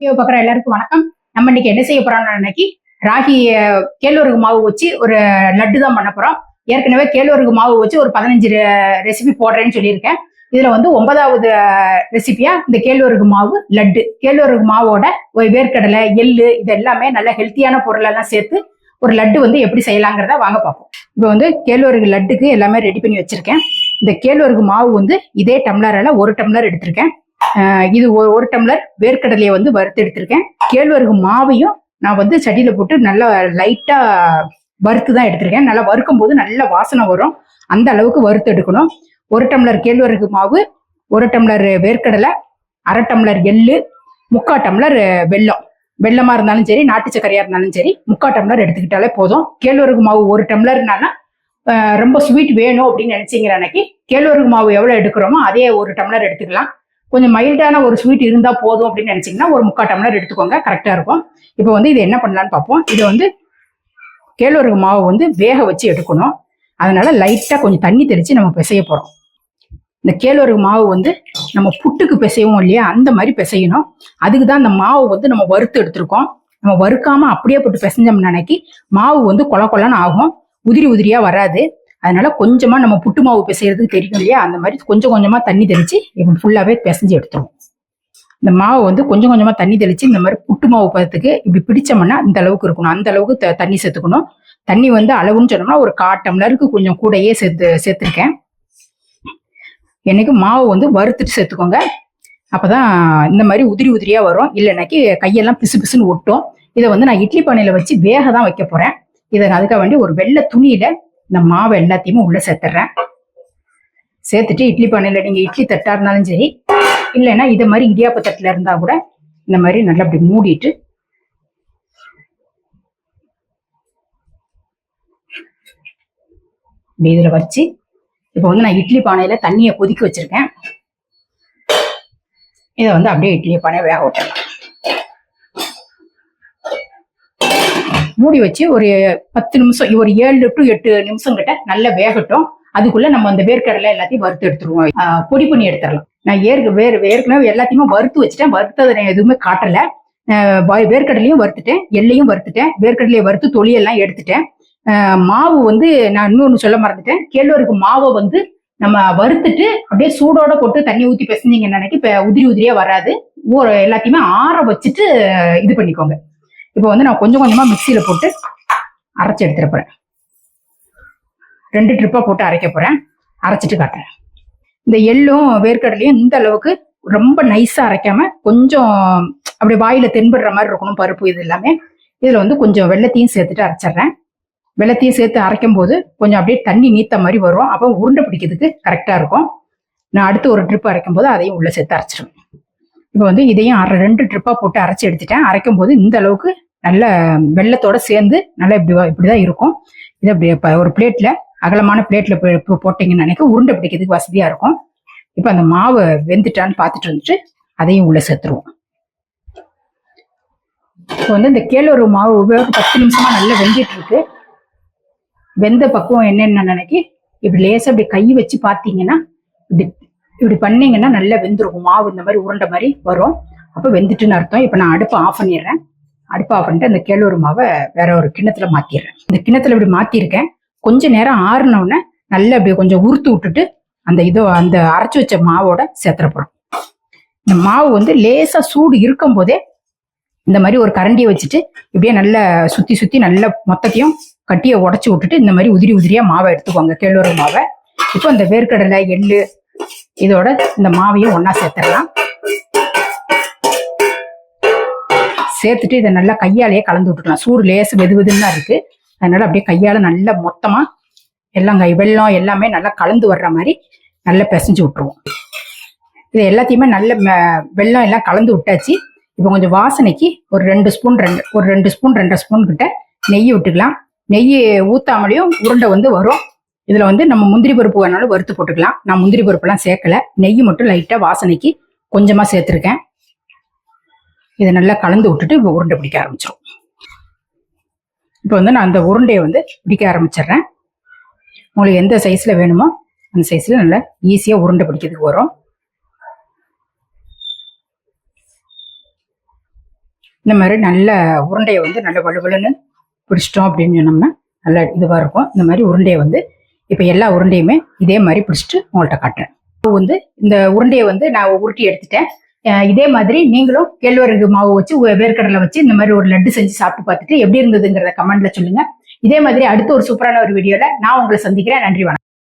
Video பார்க்குற எல்லாருக்கும் வணக்கம். நம்ம இன்னைக்கு என்ன செய்ய போறோம்னா இன்னைக்கு ராகி கேழ்வரகு மாவு வச்சு ஒரு லட்டு தான் பண்ண போறோம். ஏற்கனவே கேழ்வரகு மாவு வச்சு ஒரு பதினஞ்சு ரெசிபி போடுறேன்னு சொல்லியிருக்கேன். இதுல வந்து ஒன்பதாவது ரெசிபியா இந்த கேழ்வரகு மாவு லட்டு. கேழ்வரகு மாவோட ஒரு வேர்க்கடலை எள்ளு இது எல்லாமே நல்ல ஹெல்த்தியான பொருளெல்லாம் சேர்த்து ஒரு லட்டு வந்து எப்படி செய்யலாங்கிறத வாங்க பார்ப்போம் இப்போ வந்து கேழ்வரகு லட்டுக்கு எல்லாமே ரெடி பண்ணி வச்சிருக்கேன். இந்த கேழ்வரகு மாவு வந்து இதே டம்ளரால ஒரு டம்ளர் எடுத்திருக்கேன். இது ஒரு ஒரு டம்ளர் வேர்க்கடலையை வந்து வறுத்து எடுத்திருக்கேன். கேழ்வரகு மாவையும் நான் வந்து சட்டியில போட்டு நல்லா லைட்டாக வறுத்து தான் எடுத்திருக்கேன். நல்லா வறுக்கும் போது நல்ல வாசனை வரும். அந்த அளவுக்கு வறுத்து எடுக்கணும். ஒரு டம்ளர் கேழ்வரகு மாவு ஒரு டம்ளர் வேர்க்கடலை அரை டம்ளர் எள்ளு முக்கால் டம்ளர் வெல்லம். வெள்ளமா இருந்தாலும் சரி நாட்டு சக்கரையாக இருந்தாலும் சரி முக்கால் டம்ளர் எடுத்துக்கிட்டாலே போதும். கேழ்வரகு மாவு ஒரு டம்ளர்னால ரொம்ப ஸ்வீட் வேணும் அப்படின்னு நினைச்சீங்கிற அன்னைக்கு கேழ்வரகு மாவு எவ்வளவு எடுக்கிறோமோ அதே ஒரு டம்ளர் எடுத்துக்கலாம். கொஞ்சம் மைல்டான ஒரு ஸ்வீட் இருந்தால் போதும் அப்படின்னு நினச்சிங்கன்னா ஒரு முக்கால் டம்ளர் எடுத்துக்கோங்க. கரெக்டாக இருக்கும். இப்போ வந்து இது என்ன பண்ணலான்னு பார்ப்போம். இதை வந்து கேழ்வரகு மாவு வந்து வேக வச்சு எடுக்கணும். அதனால லைட்டாக கொஞ்சம் தண்ணி தெளித்து நம்ம பிசைய போகிறோம் இந்த கேழ்வரகு மாவு வந்து நம்ம புட்டுக்கு பிசைவோம் இல்லையா? அந்த மாதிரி பிசையணும். அதுக்கு தான் இந்த மாவு வந்து நம்ம வறுத்து எடுத்திருக்கோம். நம்ம வறுக்காமல் அப்படியே போட்டு பிசைஞ்சோம்னு நினைக்கி மாவு வந்து கொல கொலன்னு ஆகும். உதிரி உதிரியாக வராது. அதனால கொஞ்சமா நம்ம புட்டு மாவு பிசைறதுக்கு தெரியும் இல்லையா? அந்த மாதிரி கொஞ்சம் கொஞ்சமா தண்ணி தெளிச்சு இப்போ ஃபுல்லாவே பிசைஞ்சு எடுத்துருவோம். இந்த மாவு வந்து கொஞ்சம் கொஞ்சமா தண்ணி தெளிச்சு இந்த மாதிரி புட்டு மாவு பதத்துக்கு இப்படி பிடிச்சோம்னா இந்த அளவுக்கு இருக்கணும். அந்த அளவுக்கு த- தண்ணி சேர்த்துக்கணும். தண்ணி வந்து அளவுன்னு சொன்னோம்னா ஒரு காட்டம்லருக்கு கொஞ்சம் கூடயே சேர்த்து சேர்த்துருக்கேன். எனக்கு மாவு வந்து வறுத்துட்டு சேர்த்துக்கோங்க. அப்போதான் இந்த மாதிரி உதிரி உதிரியா வரும். இல்லைனாக்கி கையெல்லாம் பிசு பிசுன்னு ஒட்டும். இதை வந்து நான் இட்லி பானையில் வச்சு வேக தான் வைக்க போறேன். இதை நான் அதுக்காக வேண்டி ஒரு வெள்ளை துணியில இந்த மாவு எல்லாத்தையுமே உள்ள சேர்த்துறேன். சேர்த்துட்டு இட்லி பானையில நீங்க இட்லி தட்டா இருந்தாலும் சரி இல்லைன்னா இதை மாதிரி இடியாப்ப தட்டில் இருந்தா கூட இந்த மாதிரி நல்லா அப்படி மூடிட்டு இப்படி இதுல வச்சு இப்போ வந்து நான் இட்லி பானையில தண்ணியை கொதிக்க வச்சிருக்கேன். இதை வந்து அப்படியே இட்லி பானையை வேக விட்டுறலாம் மூடி வச்சு ஒரு பத்து நிமிஷம் ஒரு ஏழு டு எட்டு நிமிஷம் கிட்ட நல்லா வேகட்டும். அதுக்குள்ள நம்ம அந்த வேர்க்கடலை எல்லாத்தையும் வறுத்து எடுத்துருவோம். பொடி பண்ணி எடுத்துடலாம் நான் ஏற்க வேறு ஏற்கனவே எல்லாத்தையுமே வறுத்து வச்சுட்டேன். வறுத்ததை நான் எதுவுமே காட்டல. வேர்க்கடலையும் வறுத்துட்டேன். எள்ளையும் வறுத்துட்டேன். வேர்க்கடலையை வறுத்து தொழியெல்லாம் எடுத்துட்டேன். மாவு வந்து நான் இன்னொன்று சொல்ல மறந்துட்டேன். கேழ்வருக்கு மாவை வந்து நம்ம வறுத்துட்டு அப்படியே சூடோட போட்டு தண்ணி ஊற்றி பிசைஞ்சிங்கன்னு நினைக்க இப்போ உதிரி உதிரியா வராது. ஊற எல்லாத்தையுமே ஆற வச்சுட்டு இது பண்ணிக்கோங்க. இப்போ வந்து நான் கொஞ்சம் கொஞ்சமாக மிக்சியில் போட்டு அரைச்சி எடுத்துகிட்டு போகிறேன் ரெண்டு ட்ரிப்பாக போட்டு அரைக்க போகிறேன் அரைச்சிட்டு காட்டுறேன். இந்த எள்ளும் வேர்க்கடலையும் இந்த அளவுக்கு ரொம்ப நைஸாக அரைக்காம கொஞ்சம் அப்படியே வாயில் தென்படுற மாதிரி இருக்கணும் பருப்பு இது எல்லாமே. இதில் வந்து கொஞ்சம் வெள்ளத்தையும் சேர்த்துட்டு அரைச்சிடுறேன். வெள்ளத்தையும் சேர்த்து அரைக்கும் போது கொஞ்சம் அப்படியே தண்ணி நீத்த மாதிரி வரும். அப்போ உருண்டை பிடிக்கிறதுக்கு கரெக்டாக இருக்கும். நான் அடுத்து ஒரு ட்ரிப் அரைக்கும் போது அதையும் உள்ளே சேர்த்து அரைச்சிடுவேன். இப்போ வந்து இதையும் அரை ரெண்டு ட்ரிப்பா போட்டு அரைச்சி எடுத்துட்டேன். அரைக்கும் போது இந்த அளவுக்கு நல்ல வெள்ளத்தோட சேர்ந்து நல்லா இப்படி இப்படிதான் இருக்கும். இதை அப்படி ஒரு பிளேட்ல அகலமான பிளேட்ல போட்டீங்கன்னு நினைக்க உருண்டை பிடிக்கிறதுக்கு வசதியா இருக்கும். இப்போ அந்த மாவு வெந்துட்டான்னு பார்த்துட்டு வந்துட்டு அதையும் உள்ள சேர்த்துருவோம். இப்போ வந்து இந்த கேழ்வரகு மாவு உபயோகம் பத்து நிமிஷமா நல்லா வெந்துட்டு இருக்கு. வெந்த பக்குவம் என்னென்ன நினைக்கி இப்படி லேசா இப்படி கை வச்சு பார்த்தீங்கன்னா இப்படி இப்படி பண்ணீங்கன்னா நல்லா வெந்துருக்கும். மாவு இந்த மாதிரி உருண்டை மாதிரி வரும். அப்போ வெந்துட்டுன்னு அர்த்தம். இப்போ நான் அடுப்பை ஆஃப் பண்ணிடுறேன். அடுப்பை ஆஃப் பண்ணிட்டு அந்த கேழ்வரகு மாவை வேற ஒரு கிண்ணத்துல மாத்திடுறேன். இந்த கிண்ணத்துல இப்படி மாத்திருக்கேன். கொஞ்ச நேரம் ஆறுன நல்லா இப்படி கொஞ்சம் உறுத்து விட்டுட்டு அந்த இதோ அந்த அரைச்சி வச்ச மாவோட சேர்த்துற இந்த மாவு வந்து லேசாக சூடு இருக்கும் போதே இந்த மாதிரி ஒரு கரண்டியை வச்சுட்டு இப்படியே நல்லா சுத்தி சுத்தி நல்லா மொத்தத்தையும் கட்டியை உடச்சி விட்டுட்டு இந்த மாதிரி உதிரி உதிரியா மாவை எடுத்துக்கோங்க கேழ்வரகு மாவை. இப்போ அந்த வேர்க்கடலை எள்ளு இதோட இந்த மாவையும் ஒன்னா சேர்த்துடலாம். சேர்த்துட்டு இதை நல்லா கையாலேயே கலந்து விட்டுக்கலாம். சூடு லேசு வெது வெதுன்னு இருக்கு. அதனால அப்படியே கையால நல்லா மொத்தமா எல்லாம் கை வெள்ளம் எல்லாமே நல்லா கலந்து வர்ற மாதிரி நல்லா பிசைஞ்சு விட்டுருவோம். இது எல்லாத்தையுமே நல்ல வெள்ளம் எல்லாம் கலந்து விட்டாச்சு. இப்போ கொஞ்சம் வாசனைக்கு ஒரு ரெண்டு ஸ்பூன் ரெண்டு ஒரு ரெண்டு ஸ்பூன் ரெண்டரை ஸ்பூன் கிட்ட நெய் விட்டுக்கலாம். நெய் ஊத்தாமலையும் உருண்டை வந்து வரும். இதுல வந்து நம்ம முந்திரி பருப்பு வேணாலும் வறுத்து போட்டுக்கலாம். நான் முந்திரி பருப்புலாம் சேர்க்கல. நெய் மட்டும் லைட்டா வாசனைக்கு கொஞ்சமா சேர்த்துருக்கேன். இதை நல்லா கலந்து விட்டுட்டு இப்போ உருண்டை பிடிக்க ஆரம்பிச்சிடும் இப்போ வந்து நான் அந்த உருண்டையை வந்து பிடிக்க ஆரம்பிச்சிடுறேன். உங்களுக்கு எந்த சைஸில் வேணுமோ அந்த சைஸில் நல்லா ஈஸியாக உருண்டை பிடிக்கிறதுக்கு வரும். இந்த மாதிரி நல்ல உருண்டையை வந்து நல்ல வலுவலுன்னு பிடிச்சிட்டோம் அப்படின்னு சொன்னோம்னா நல்ல இதுவாக இருக்கும். இந்த மாதிரி உருண்டையை வந்து இப்போ எல்லா உருண்டையுமே இதே மாதிரி பிடிச்சிட்டு உங்கள்கிட்ட காட்டுறேன். இப்போ வந்து இந்த உருண்டையை வந்து நான் உருட்டி எடுத்துட்டேன். இதே மாதிரி நீங்களும் கேழ்வரகு மாவு வச்சு வேர்க்கடலை வச்சு இந்த மாதிரி ஒரு லட்டு செஞ்சு சாப்பிட்டு பார்த்துட்டு எப்படி இருந்ததுங்கிறத கமெண்ட்ல சொல்லுங்க. இதே மாதிரி அடுத்த ஒரு சூப்பரான ஒரு வீடியோல நான் உங்களை சந்திக்கிறேன். நன்றி வணக்கம்.